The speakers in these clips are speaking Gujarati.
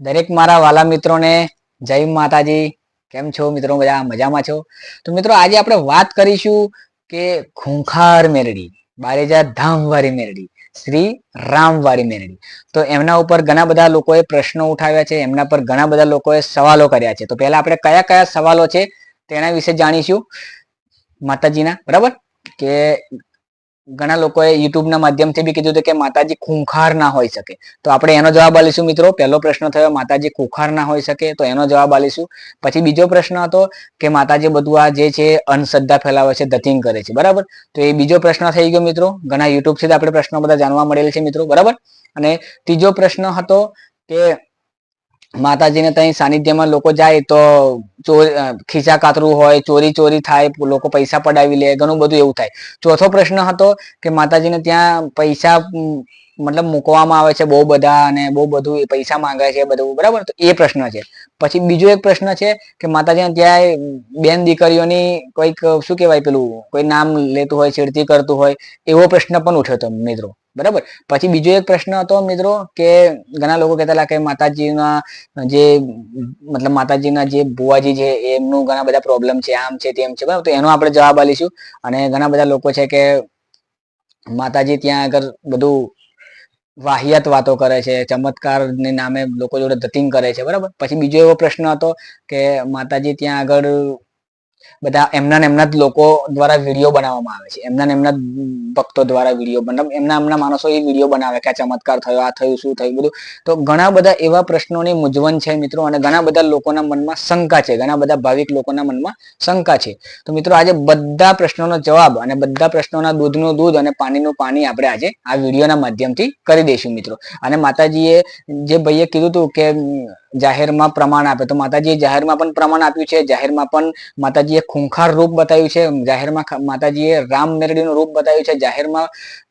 દરેક મારા વાલા મિત્રોને જય માતાજી. કેમ છો મિત્રો? બધા મજામાં છો? તો મિત્રો, આજે આપણે વાત કરીશું કે ખૂંખાર મેરડી, બારેજા ધામવાળી મેરડી, શ્રી રામવાળી મેરડી. તો એમના ઉપર ઘણા બધા લોકોએ પ્રશ્નો ઉઠાવ્યા છે, એમના પર ઘણા બધા લોકોએ સવાલો કર્યા છે. તો પહેલા આપણે કયા કયા સવાલો છે તેના વિશે જાણીશું. માતાજીના, બરાબર? કે ઘણા લોકોએ યુટ્યુબના માધ્યમથી બી કીધું હતું કે માતાજી ખૂંખાર ના હોઈ શકે. તો આપણે એનો જવાબ આલીશું મિત્રો. પહેલો પ્રશ્ન થયો, માતાજી ખૂંખાર ના હોઈ શકે, તો એનો જવાબ આલીશું પછી બીજો પ્રશ્ન હતો કે માતાજી બધું આ જે છે અંધશ્રદ્ધા ફેલાવે છે, ધતિંગ કરે છે, બરાબર? તો એ બીજો પ્રશ્ન થઈ ગયો મિત્રો. ઘણા યુટ્યુબથી આપણે પ્રશ્નો બધા જાણવા મળેલ છે મિત્રો, બરાબર? અને ત્રીજો પ્રશ્ન હતો કે માતાજીને ત્યાં સાનિધ્યમાં લોકો જાય તો ખીચા કાતરું હોય, ચોરી ચોરી થાય લોકો પૈસા પડાવી લે, ઘણું બધું એવું થાય. ચોથો પ્રશ્ન હતો કે માતાજીને ત્યાં પૈસા મતલબ મૂકવામાં આવે છે બહુ બધા અને બહુ બધું પૈસા માંગે છે બધું, બરાબર? તો એ પ્રશ્ન છે. પછી બીજો એક પ્રશ્ન છે કે માતાજીને ત્યાં બેન દીકરીઓની કોઈક, શું કહેવાય પેલું, કોઈ નામ લેતું હોય, છેડતી કરતું હોય, એવો પ્રશ્ન પણ ઉઠ્યો હતો મિત્રો. બરાબર. પછી બીજો એક પ્રશ્ન હતો મિત્રો કે ઘણા લોકો કહેતા કે માતાજીના જે, મતલબ માતાજીના જે બુવાજી છે, એમનું ઘણા બધા પ્રોબ્લેમ છે, આમ છે, તેમ છે, બરાબર. તો એનો આપણે જવાબ આપીશું. અને ઘણા બધા લોકો છે કે માતાજી ત્યાં આગળ બધું વાહિયાત વાતો કરે છે, ચમત્કારની નામે લોકો જોડે ધતિંગ કરે છે, બરાબર. પછી બીજો એવો પ્રશ્ન હતો કે માતાજી ત્યાં આગળ બધા એમના એમના જ લોકો દ્વારા વીડિયો બનાવવામાં આવે છે. એમના એમના ભક્તો દ્વારા વીડિયો બનાવ એમના એમના માણસો એ વીડિયો બનાવે કે આ ચમત્કાર થયો, આ થયું, શું થયું, બધું. તો ઘણા બધા એવા પ્રશ્નોની મૂંઝવણ છે મિત્રો અને ઘણા બધા લોકોના મનમાં શંકા છે. ઘણા બધા ભાવિક લોકોના મનમાં શંકા છે. તો મિત્રો આજે બધા પ્રશ્નોનો જવાબ અને બધા પ્રશ્નોના દૂધનું દૂધ અને પાણીનું પાણી આપણે આજે આ વિડીયોના માધ્યમથી કરી દઈશું મિત્રો. અને માતાજીએ જે ભાઈએ કીધું હતું કે, જાહેરમાં પ્રમાણ આપે. તો માતાજીએ જાહેરમાં પણ પ્રમાણ આપ્યું છે. જાહેરમાં પણ માતાજીએ ખૂંખાર રૂપ બતાવ્યું છે, જાહેરમાં માતાજીએ રામ મેરડીનું રૂપ બતાવ્યું છે, જાહેરમાં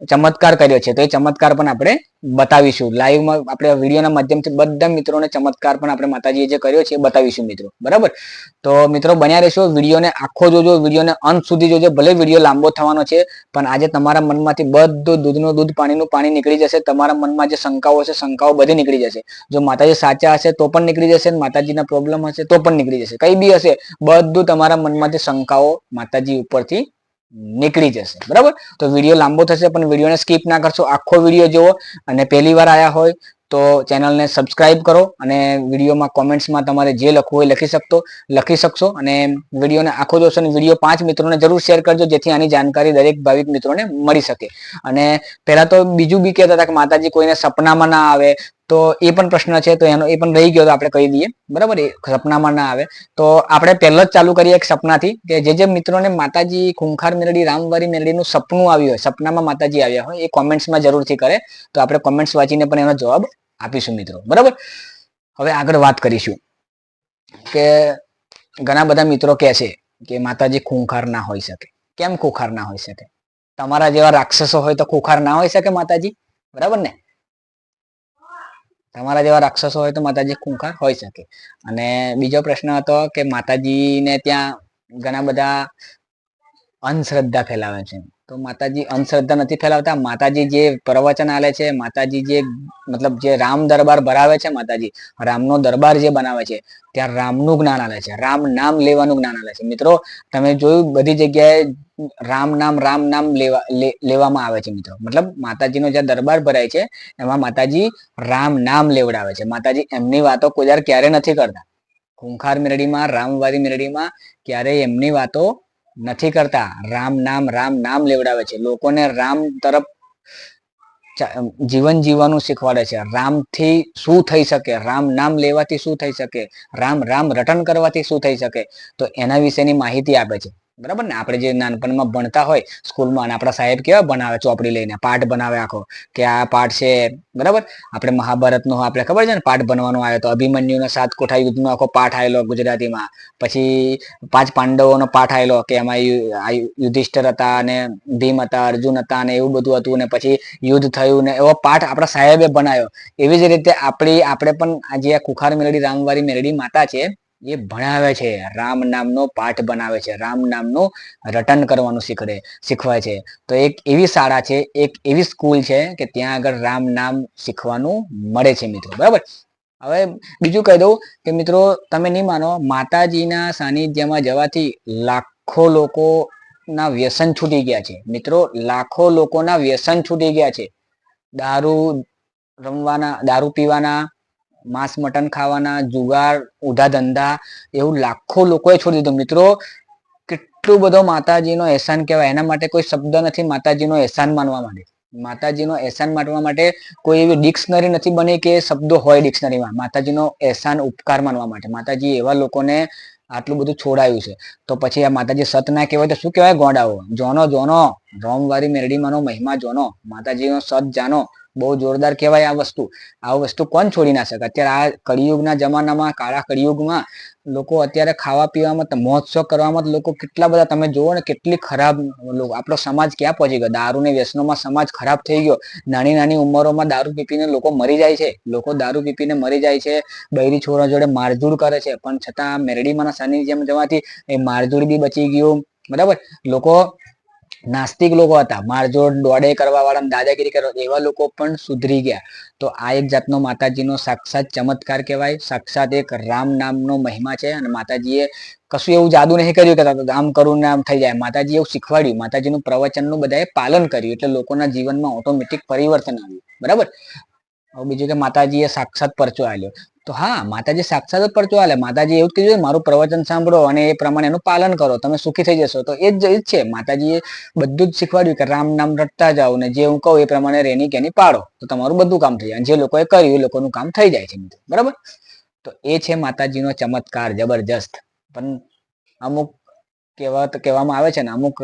ચમત્કાર કર્યો છે, તો એ ચમત્કાર પણ આપણે બતાવીશું. લાઈવમાં આપણે વિડીયોના માધ્યમથી બધા મિત્રોને ચમત્કાર પણ આપણે માતાજીએ જે કર્યો છે એ બતાવીશું મિત્રો. બરાબર? તો મિત્રો બન્યા રહેશો, વિડીયોને આખો જોજો, વિડીયોને અંત સુધી જોજો, ભલે વીડિયો લાંબો થવાનો છે, પણ આજે તમારા મનમાંથી બધું દૂધનું દૂધ, પાણીનું પાણી નીકળી જશે, તમારા મનમાં જે શંકાઓ હશે, શંકાઓ બધી નીકળી જશે. જો માતાજી સાચા હશે તો પણ નીકળી જશે, માતાજીના પ્રોબ્લેમ હશે તો પણ નીકળી જશે. કઈ બી હશે, બધું તમારા મનમાંથી શંકાઓ માતાજી ઉપરથી નીકળી જશે. બરાબર? તો વીડિયો લાંબો થશે, પણ વિડીયોને સ્કીપ ના કરશો. આખો વીડિયો જુઓ અને પહેલી વાર આવ્યા હોય તો ચેનલને સબસ્ક્રાઇબ કરો અને વિડીયોમાં કોમેન્ટ્સમાં તમારે જે લખવું હોય લખી શકતો, લખી શકશો અને વિડીયોને આખો જોશો અને વીડિયો પાંચ મિત્રોને જરૂર શેર કરજો, જેથી આની જાણકારી દરેક ભાવિક મિત્રોને મળી શકે. અને પહેલા તો બીજું બી કહેતા હતા કે માતાજી કોઈને સપનામાં ના આવે તો એ પણ પ્રશ્ન છે, તો એનો એ પણ રહી ગયો તો આપણે કહી દઈએ. બરાબર? એ સપનામાં ના આવે. તો આપણે પહેલો જ ચાલુ કરીએ એક સપનાથી કે જે જે મિત્રોને માતાજી ખૂંખાર મેલડી, રામવારી મેલડીનું સપનું આવ્યું હોય, સપનામાં માતાજી આવ્યા હોય, એ કોમેન્ટ્સમાં જરૂરથી કરે. તો આપણે કોમેન્ટ્સ વાંચીને પણ એનો જવાબ આપીશું મિત્રો. બરાબર? હવે આગળ વાત કરીશું. કે ઘણા બધા મિત્રો કહે છે કે માતાજી ખૂંખાર ના હોઈ શકે. કેમ ખૂંખાર ના હોઈ શકે? તમારા જેવા રાક્ષસો હોય તો ખૂંખાર ના હોઈ શકે માતાજી? બરાબર ને? તમારા જેવા રાક્ષસો હોય તો માતાજી ખૂંખાર હોઈ શકે. અને બીજો પ્રશ્ન હતો કે માતાજીને ત્યાં ઘણા બધા અંધશ્રદ્ધા ફેલાવે છે. તો માતાજી અંધશ્રદ્ધા નથી ફેલાવતા? માતાજી જે પ્રવચન આલે છે, માતાજી જે મતલબ જે રામ દરબાર ભરાવે છે માતાજી, રામનો દરબાર જે બનાવે છે, ત્યાં રામનું જ્ઞાન આલે છે, રામ નામ લેવાનું જ્ઞાન આલે છે. મિત્રો, તમે જોયું બધી જગ્યાએ રામ નામ રામ નામ લેવા લેવામાં આવે છે મિત્રો. મતલબ માતાજીનો જ્યાં દરબાર ભરાય છે, એમાં માતાજી રામ નામ લેવડાવે છે. માતાજી એમની વાતો કોઈ ક્યારે નથી કરતા. ખૂંખાર મેરડીમાં રામવારી મેરડીમાં ક્યારેય એમની વાતો નથી કરતા. રામ નામ રામ નામ લેવડાવે છે. લોકોને રામ તરફ જીવન જીવવાનું શીખવાડે છે. રામથી શું થઈ શકે? રામ નામ લેવાથી શું થઈ શકે? રામ રામ રટન કરવાથી શું થઈ શકે? તો એના વિશેની માહિતી આપે છે. બરાબર ને? આપણે જે નાનપણમાં ભણતા હોય સ્કૂલમાં આપણા સાહેબ કેવા બનાવે ચોપડી લઈને, પાઠ બનાવે આખો, કે આ પાઠ છે, બરાબર? આપણે મહાભારતનો આપણે ખબર છે ને પાઠ બનવાનો આવ્યો તો અભિમન્યુનો સાત કોઠા યુદ્ધનો આખો પાઠ આવેલો ગુજરાતીમાં. પછી પાંચ પાંડવોનો પાઠ આવેલો કે એમાં યુધિષ્ઠર હતા અને ભીમ હતા, અર્જુન હતા અને એવું બધું હતું ને પછી યુદ્ધ થયું ને એવો પાઠ આપણા સાહેબે બનાવ્યો. એવી જ રીતે આપણી, આપણે પણ જે આ કુખાર મેલડી, રામવારી મેલડી માતા છે એ ભણાવે છે. રામ નામનો પાઠ બનાવે છે. રામ નામનું રટન કરવાનું શીખડે, શીખવાય છે. તો એક એવી શાળા છે, એક એવી સ્કૂલ છે કે ત્યાં આગળ રામ નામ શીખવાનું મળે છે મિત્રો. બરાબર? હવે બીજું કહી દઉં કે મિત્રો, તમે નહીં માનો, માતાજીના સાનિધ્યમાં જવાથી લાખો લોકોના વ્યસન છૂટી ગયા છે. મિત્રો, લાખો લોકોના વ્યસન છૂટી ગયા છે. દારૂ રમવાના, દારૂ પીવાના માંસ મટન ખાવાના, જુગાર ઉધા ધંધા, એવું લાખો લોકોએ છોડી દીધું. મિત્રો, કેટલું બધો માતાજીનો એહસાન કહેવાય. એના માટે કોઈ શબ્દ નથી માતાજીનો એહસાન માનવા માટે. માતાજીનો એહસાન માનવા માટે કોઈ એવી ડિક્શનરી નથી બની કે શબ્દો હોય ડિક્શનરીમાં. માતાજીનો એહસાન ઉપકાર માનવા માટે. માતાજી એવા લોકોને આટલું બધું છોડાયું છે. તો પછી આ માતાજી સત ના કહેવાય તો શું કહેવાય? ગોંડાઓ. જોનો જોનો. રોમવારી મેરડીમાંનો મહિમા જોનો. માતાજીનો સત જાનો. બહુ જોરદાર કહેવાય આ વસ્તુ. આ વસ્તુ કોણ છોડી ના શકે? અત્યારે આ કળિયુગના જમાનામાં, કાળા કળિયુગમાં લોકો અત્યારે ખાવા પીવામાં મહોત્સવ કરવામાં લોકો કેટલા બધા, તમે જુઓ ને કેટલી ખરાબ આપણો સમાજ ક્યાં પહોંચી ગયો? દારૂની વ્યસનોમાં સમાજ ખરાબ થઈ ગયો. નાની નાની ઉંમરોમાં દારૂ પીપીને લોકો મરી જાય છે. લોકો દારૂ પીપીને મરી જાય છે. બૈરી છોરા જોડે મારઝૂડ કરે છે. પણ છતાં મેરડીમાંના જેમ જવાથી એ મારઝૂડ બી બચી ગયું. બરાબર? લોકો નાસ્તિક લોકો હતા. મારજોડ દોડે કરવા વાળા દાદાગીરી કરવા એવા લોકો પણ સુધરી ગયા. તો આ એક જાતનો માતાજીનો સાક્ષાત ચમત્કાર કહેવાય. સાક્ષાત એક રામ નામનો મહિમા છે અને માતાજીએ કશું એવું જાદુ નહીં કર્યું કે આમ કરું ને આમ થઈ જાય. માતાજી એવું શીખવાડ્યું. માતાજીનું પ્રવચનનું બધાએ પાલન કર્યું એટલે લોકોના જીવનમાં ઓટોમેટિક પરિવર્તન આવ્યું. બરાબર? બીજું કે માતાજીએ સાક્ષાત પરચો આલ્યો. તો હા, માતાજી સાક્ષાત જ પરચો આલે. માતાજી એવું જ કીધું મારું પ્રવચન સાંભળો અને એ પ્રમાણે એનું પાલન કરો. તમે સુખી થઈ જશો. તો એ જ છે. માતાજીએ બધું જ શીખવાડ્યું કે રામ નામ રટતા જાઓ ને જે હું કહું એ પ્રમાણે રેની કેની પાડો તો તમારું બધું કામ થઈ જાય. જે લોકોએ કર્યું એ લોકોનું કામ થઈ જાય છે બરાબર? તો એ છે માતાજીનો ચમત્કાર, જબરજસ્ત. પણ અમુક કહેવા કહેવામાં આવે છે ને, અમુક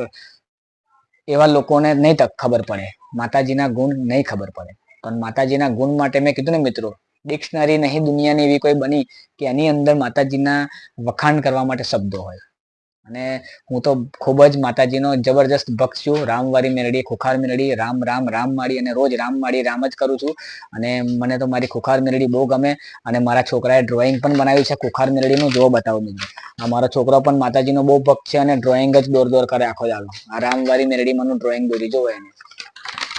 એવા લોકોને નહીં તક ખબર પડે. માતાજીના ગુણ નહીં ખબર પડે. પણ માતાજીના ગુણ માટે મેં કીધું ને મિત્રો, ડિક્શનરી નહીં દુનિયાની એવી કોઈ બની કે એની અંદર માતાજીના વખાણ કરવા માટે શબ્દો હોય. અને હું તો ખૂબ જ માતાજીનો જબરજસ્ત ભક્ત છું. રામવારી મેરડી, ખુખાર મેળડી રામ રામ રામ માળી અને રોજ રામ માળી રામ જ કરું છું. અને મને તો મારી ખુખાર મેરડી બહુ ગમે અને મારા છોકરાએ ડ્રોઈંગ પણ બનાવ્યું છે. ખુખાર મેરડીનું જો બતાવું મિત્રો. મારો છોકરો પણ માતાજીનો બહુ ભક્ત છે અને ડ્રોઈંગ જ દોર દોર કરે આખો દાડો. આ રામવારી મને ડ્રોઈંગ દોરી જોવો એને.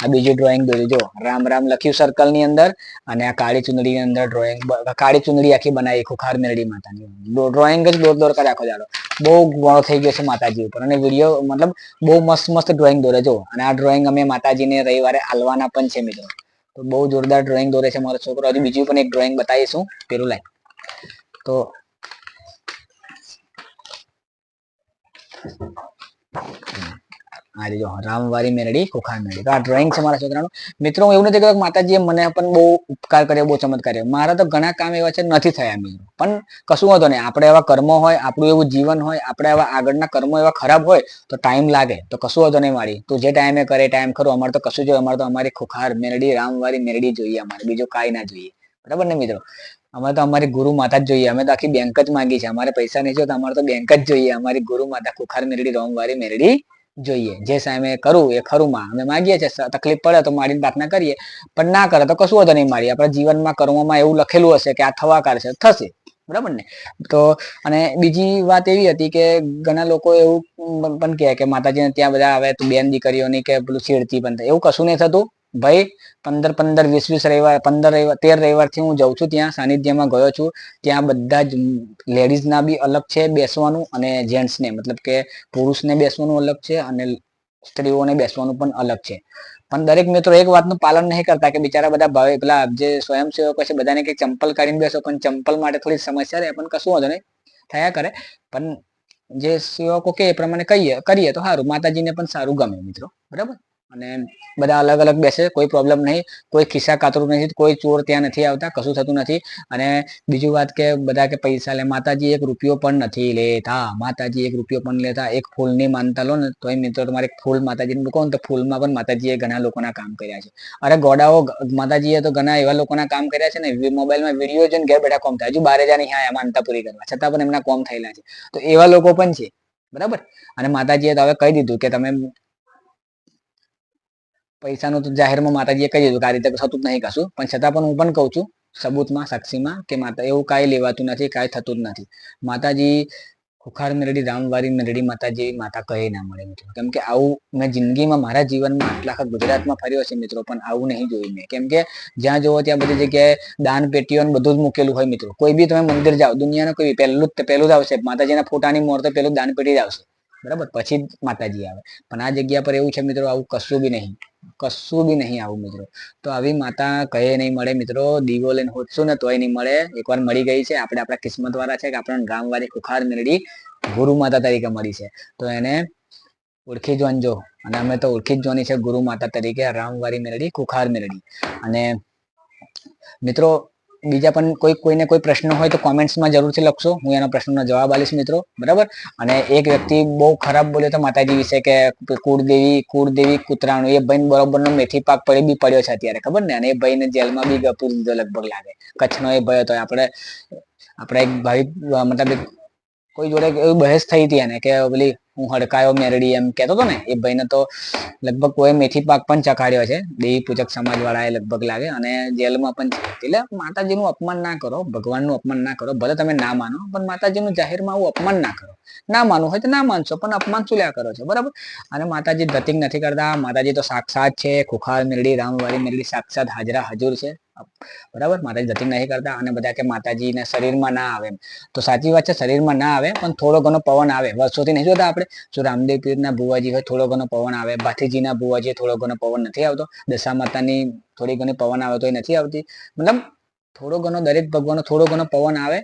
આ બીજું ડ્રોઈંગ દોરી જો, રામ રામ લખ્યું સર્કલની અંદર અને આ કાળી ચુંદડી ની અંદર ડ્રોઈંગ કાળી ચુંદડી આખી બનાવી ખુખાર મેરડી માતાની. ડ્રોઈંગ જ દોર દોર કરે આખો જાડો બહુ ગણો થઈ ગયો છે માતાજી ઉપર અને વીડિયો મતલબ બહુ મસ્ત મસ્ત ડ્રોઈંગ દોરે જો. અને આ ડ્રોઈંગ અમે માતાજીને રવિવારે આલવાના પણ છે મિત્રો. તો બહુ જોરદાર ડ્રોઈંગ દોરે છે મારો છોકરો. હજી બીજું પણ એક ડ્રોઈંગ બતાવીશું પેલું લાઈ તો આ જો રામવારી મેરડી, ખુખાર મેરડી. તો આ ડ્રોઈંગ છે મારા છોકરાનું. મિત્રો એવું નથી કહેતો માતાજીએ મને પણ બહુ ઉપકાર કર્યો, બહુ ચમત્કાર કર્યો. મારા તો ઘણા કામ એવા છે, નથી થયા મિત્રો. પણ કશું વાંધો નહીં. આપણે એવા કર્મો હોય, આપણું એવું જીવન હોય, આપણે એવા આગળના કર્મો એવા ખરાબ હોય, તો ટાઈમ લાગે. તો કશું હોતો નહીં મારી. તું જે ટાઈમે કરે ટાઈમ ખરો. અમારે તો કશું જોઈએ, અમારે તો અમારી ખુખાર મેરડી, રામવારી મેરડી જોઈએ અમારે. બીજું કાંઈ ના જોઈએ. બરાબર ને મિત્રો? અમે તો અમારી ગુરુ માતા જ જોઈએ. અમે તો આખી બેંક જ માંગી છે. અમારે પૈસા નહીં જોઈએ તો અમારે તો બેંક જ જોઈએ. અમારી ગુરુ માતા ખુખાર મેરડી, રોમવારી મેરડી જોઈએ. જે સામે કરું એ ખરું માં. અમે માગીએ છીએ તકલીફ પડે તો મારીને પ્રાર્થના કરીએ. પણ ના કરે તો કશું વધુ નહીં મારી. આપણા જીવનમાં કર્મોમાં એવું લખેલું હશે કે આ થવાકાર છે, થશે. બરાબર ને? તો, અને બીજી વાત એવી હતી કે ઘણા લોકો એવું પણ કહે કે માતાજીને ત્યાં બધા આવે તો બેન દીકરીઓની કે પેલું છેડતી પણ થાય. એવું કશું નહીં થતું? ભાઈ, પંદર પંદર, વીસ વીસ રવિવાર, પંદર રવિવાર, તેર રવિવારથી હું જાઉં છું ત્યાં, સાનિધ્યમાં ગયો છું. ત્યાં બધા જ લેડીઝના બી અલગ છે બેસવાનું અને જેન્ટ્સને, મતલબ કે પુરુષને બેસવાનું અલગ છે અને સ્ત્રીઓને બેસવાનું પણ અલગ છે. પણ દરેક મિત્રો એક વાતનું પાલન નહીં કરતા કે બિચારા બધા ભાવે પેલા જે સ્વયંસેવકો છે બધાને કે ચંપલ કાઢીને બેસો, પણ ચંપલ માટે થોડી સમસ્યા રહે, પણ કશું વાંધો નહીં, થયા કરે. પણ જે સેવકો કે એ પ્રમાણે કહીએ, કરીએ તો સારું, માતાજીને પણ સારું ગમે મિત્રો, બરાબર? અને બધા અલગ અલગ બેસે, કોઈ પ્રોબ્લેમ નહીં, કોઈ ખિસ્સા કાતરું નથી, કોઈ ચોર ત્યાં નથી આવતા, કશું થતું નથી. અને બીજું વાત કે બધા કે પૈસા લે, માતાજી એક રૂપિયો પણ નથી લેતા. માતાજી એક રૂપિયો પણ લેતા, એક ફૂલ નહીં માનતા લો ને, તોય મિત્રો તમારે ફૂલ માતાજીને મૂકો ને, તો ફૂલમાં પણ માતાજીએ ઘણા લોકોના કામ કર્યા છે. અરે ગોડાઓ, માતાજીએ તો ઘણા એવા લોકોના કામ કર્યા છે ને મોબાઈલમાં વીડિયો જોઈને ઘેર બેઠા કોમ થાય. હજુ બાર જાય નહીં માનતા પૂરી કરવા. છતાં પણ એમના કોમ થયેલા છે. તો એવા લોકો પણ છે. બરાબર? અને માતાજીએ તો હવે કહી દીધું કે તમે પૈસાનું તો જાહેરમાં માતાજીએ કહી દીધું કે આ રીતે થતું જ નહીં કશું. પણ છતાં પણ હું પણ કહું છું, સબૂતમાં, સાક્ષીમાં કે માતા, એવું કાંઈ લેવાતું નથી, કાંઈ થતું જ નથી. માતાજી, ખુખાર મેરડી, રામવારી મેરડી માતા જેવી માતા કહે ના મળે મિત્રો. કેમ કે આવું મેં જિંદગીમાં મારા જીવનમાં આટલા આખા ગુજરાતમાં ફર્યો છે મિત્રો, પણ આવું નહીં જોયું મેં. કેમ કે જ્યાં જોવો ત્યાં બધી જગ્યાએ દાન પેટીઓ બધું જ મૂકેલું હોય મિત્રો. કોઈ બી તમે મંદિર જાઓ, દુનિયાનું કોઈ પહેલું જ પહેલું જ આવશે. માતાજીના ફોટાની મોર તો પેલું દાન પેટી જ આવશે. બરાબર? પછી જ માતાજી આવે. પણ આ જગ્યા પર એવું છે મિત્રો, આવું કશું બી નહીં. કશું બી નહીં આવું મિત્રો. તો આવી માતા કહે નહીં મળે મિત્રો? દીવો લઈને હોતશું ને તોય નહીં મળે. એકવાર મળી ગઈ છે. આપણે આપણા કિસ્મત વાળા છે કે આપણને ગામવાળી ખુખાર મેળડી ગુરુ માતા તરીકે મળી છે. તો એને ઓળખી જોનજો અને અમે તો ઓળખી જ જોવાની છે ગુરુ માતા તરીકે રામવારી મેળડી કુખાર મેળડી અને મિત્રો બીજા પણ કોઈ કોઈને કોઈ પ્રશ્ન હોય તો કોમેન્ટ્સમાં જરૂરથી લખશો. હું એના પ્રશ્નનો જવાબ આલીશ મિત્રો. બરાબર? અને એક વ્યક્તિ બહુ ખરાબ બોલ્યો તો માતાજી વિશે કે કુળદેવી કુળદેવી કૂતરાનું, એ ભાઈ બરોબરનો મેથી પાક પડી, બી પડ્યો છે અત્યારે, ખબર ને? અને એ ભાઈને જેલમાં બી ગપી દીધો લગભગ લાગે. કચ્છનો એ ભય હતો. આપણે આપણે એક ભાઈ, મતલબ કોઈ જોડે એવી બહેસ થઈ હતી એને કે પેલી હું હડકાયો મેરડી એમ કહેતો હતો ને, એ ભાઈને તો લગભગ કોઈ મેથી પાક પણ ચખાડ્યો છે. દેવી પૂજક સમાજ વાળાએ લગભગ લાગે અને જેલમાં પણ છે. એટલે માતાજીનું અપમાન ના કરો, ભગવાનનું અપમાન ના કરો, ભલે તમે ના માનો, પણ માતાજીનું જાહેરમાં આવું અપમાન ના કરો. ના માનવું હોય તો ના માનશો, પણ અપમાન શું લ્યા કરો છો? બરાબર? અને માતાજી ધતિંગ નથી કરતા. માતાજી તો સાક્ષાત છે. ખુખાર મેરડી, રામવાળી મેરડી સાક્ષાત હાજરા હજુર છે. બરાબર? માતાજી જતી નહીં કરતા અને બધા કે માતાજીને શરીરમાં ના આવે તો સાચી વાત છે, શરીરમાં ના આવે પણ થોડો ઘણો પવન આવે. વર્ષોથી નહીં જોતા આપણે? જો રામદેવ પીરના ભુવાજી હોય થોડો ઘણો પવન આવે. ભાથીજીના ભુવાજી થોડો ઘણો પવન નથી આવતો. દશા માતાની થોડી ઘણી પવન આવે તો એ નથી આવતી. મતલબ થોડો ઘણો દરેક ભગવાનનો થોડો ઘણો પવન આવે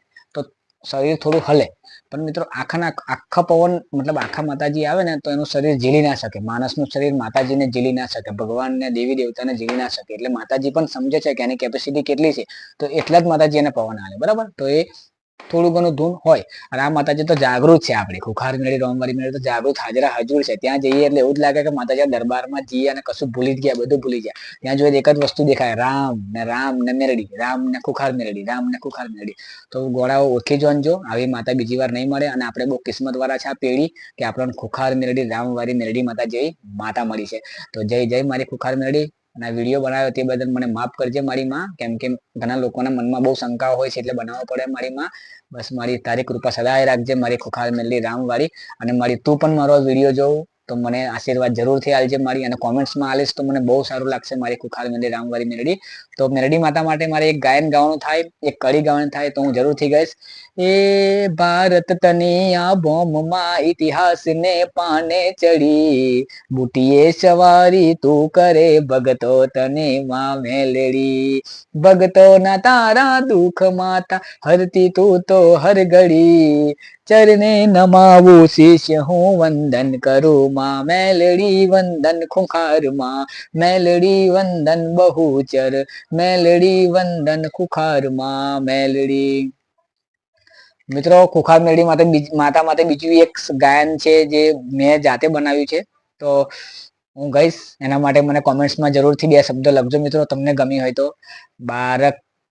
શરીર થોડું હલે. પણ મિત્રો, આખાના આખા પવન, મતલબ આખા માતાજી આવે ને, તો એનું શરીર ઝીલી ના શકે. માણસનું શરીર માતાજીને ઝીલી ના શકે. ભગવાનને, દેવી દેવતાને ઝીલી ના શકે. એટલે માતાજી પણ સમજે છે કે એની કેપેસિટી કેટલી છે. તો એટલા જ માતાજી એને પવન આવે બરાબર? તો એ થોડું ઘણું ધૂન હોય. અને આ માતાજી તો જાગૃત છે આપણે. ખુખાર મેળી રોમવારી મેળી તો જાગૃત, હાજરા, હજુર છે. ત્યાં જઈએ એટલે એવું જ લાગે કે માતાજી દરબારમાં જઈએ અને કશું ભૂલી જ ગયા, બધું ભૂલી ગયા. ત્યાં જોઈએ એક જ વસ્તુ દેખાય. રામ ને રામ ને મેરડી. રામ ને ખુખાર મેરડી. રામ ને ખુખાર મેરડી. તો ગોળાઓ ઓળખી જોનજો આવી માતા બીજી વાર નહીં મળે અને આપણે બહુ કિસ્મત વાળા છે આ પેઢી કે આપણને ખુખાર મેરડી રામવારી મેરડી માતા જઈ માતા મળી છે. તો જય જય મારી ખુખાર મેરડી. અને આ વીડિયો બનાવ્યો તે બદલ મને માફ કરજે મારી માં કેમ કે ઘણા લોકોના મનમાં બહુ શંકાઓ હોય છે એટલે બનાવવો પડે મારી માં બસ મારી તારી કૃપા સદાય રાખજે, મારી ખુખાર મેલી રામવાળી. અને મારી તું પણ મારો વીડિયો જોઉં. તો મને આશીર્વાદ જરૂરથી આલજે મારી અને કોમેન્ટ્સમાં આલીશ તો મને બહુ સારું લાગશે મારી કુખાર મેલી રામવારી મેરડી. તો મેરડી માતા માટે મારે એક ગાયન ગાવાનું થાય, એક કડી ગાવાનું થાય તો હું જરૂરથી ગઈશ. એ ભારત તની આ બોમમાં ઇતિહાસ ને પાને ચડી, બુટીએ સવારી તું કરે ભગતો તને માં મેલડી. ભગતો ના તારા દુઃખ માતા હરતી તું તો હર ઘડી. ચરને નમાવું શિષ્ય હું વંદન કરું માં. મેલડી વંદન ખુખારમાં. મેલડી વંદન બહુચર. મેલડી વંદન ખુખારમાં. મેલડી. મિત્રો, ખુખાર મેળી માટે માતા માટે બીજું એક ગાયન છે જે મેં જાતે બનાવ્યું છે. તો હું ગઈશ. એના માટે મને કોમેન્ટ્સમાં જરૂરથી બે શબ્દો લખજો મિત્રો, તમને ગમી હોય તો.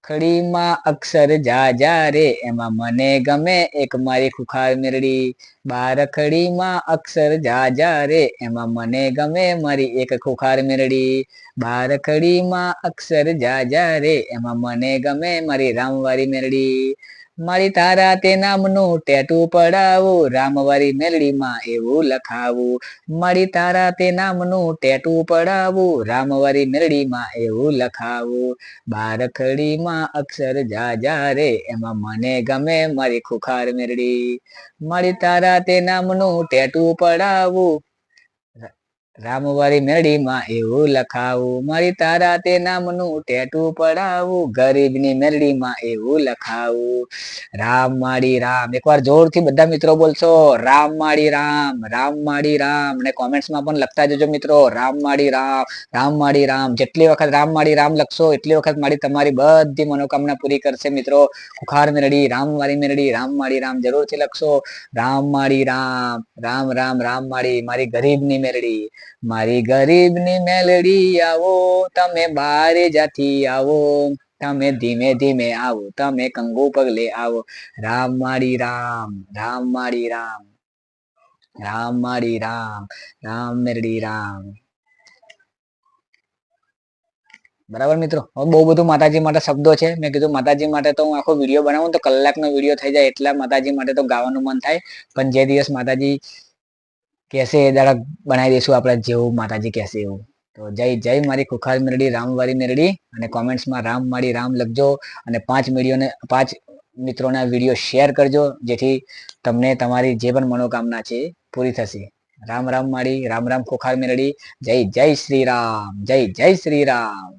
બારખડીમાં અક્ષર જા જા રે. એમાં મને ગમે એક મારી ખુખાર મેરડી. બારખડીમાં અક્ષર જા જા રે. એમાં મને ગમે મારી એક ખુખાર મેરડી. બારખડીમાં અક્ષર જા જા રે. એમાં મને ગમે મારી રામવારી મેરડી. મારી તારા તે નામનું ટેટુ પડાવું, રામવારી મેલડીમાં એવું લખાવું. મારી તારા તે નામનું ટેટુ પડાવું, રામવારી મેલડીમાં એવું લખાવું. બારખડીમાં અક્ષર જા જા રે, એમાં મને ગમે મારી ખુખાર મેરડી મારી તારા તે નામનું ટેટુ પડાવું રામવારી મેરડીમાં એવું લખાવું, મારી તારા તે નામનું ટેટુ પડાવું, ગરીબની મેરડીમાં એવું લખાવું. રામ માળી રામ, એકવાર જોરથી બધા મિત્રો બોલશો, રામ માળી રામ રામ માળી રામ, અને કોમેન્ટ્સમાં પણ લખતા જજો મિત્રો, રામ માળી રામ રામ માળી રામ, જેટલી વખત રામ માળી રામ લખશો, એટલી વખત મારી તમારી બધી મનોકામના પૂરી કરશે મિત્રો. ખુખાર મેરડી રામ વાળી મેરડી, રામ માળી રામ જરૂરથી લખશો. રામ માળી રામ રામ રામ રામ માળી મારી ગરીબની મેરડી. મારી ગરીબની મેલડી આવો, તમે બારે જાથી આવો, તમે ધીમે ધીમે આવો, તમે કંગુ પગલે આવો. રામ મારી રામ રામ મારી રામ રામ મારી રામ રામ મેરડી રામ. બરાબર મિત્રો? હવે બહુ બધું માતાજી માટે શબ્દો છે. મેં કીધું માતાજી માટે તો હું આખો વીડિયો બનાવું તો કલાકનો વીડિયો થઈ જાય એટલા માતાજી માટે તો ગાવાનું મન થાય. પણ જે દિવસ માતાજી કહેશે એ દાડા બનાવી દઈશું આપણે જેવું, માતાજી કહેશે એવું. તો જય જય મારી ખુખાર મેરડી રામવાળી મેરડી. અને કોમેન્ટ્સમાં રામ મારી રામ લખજો. અને પાંચ મીડિયોને પાંચ મિત્રોના વીડિયો શેર કરજો, જેથી તમને તમારી જે પણ મનોકામના છે પૂરી થશે. રામ રામ માળી રામ રામ ખોખાર મેરડી. જય જય શ્રી રામ, જય જય શ્રી રામ.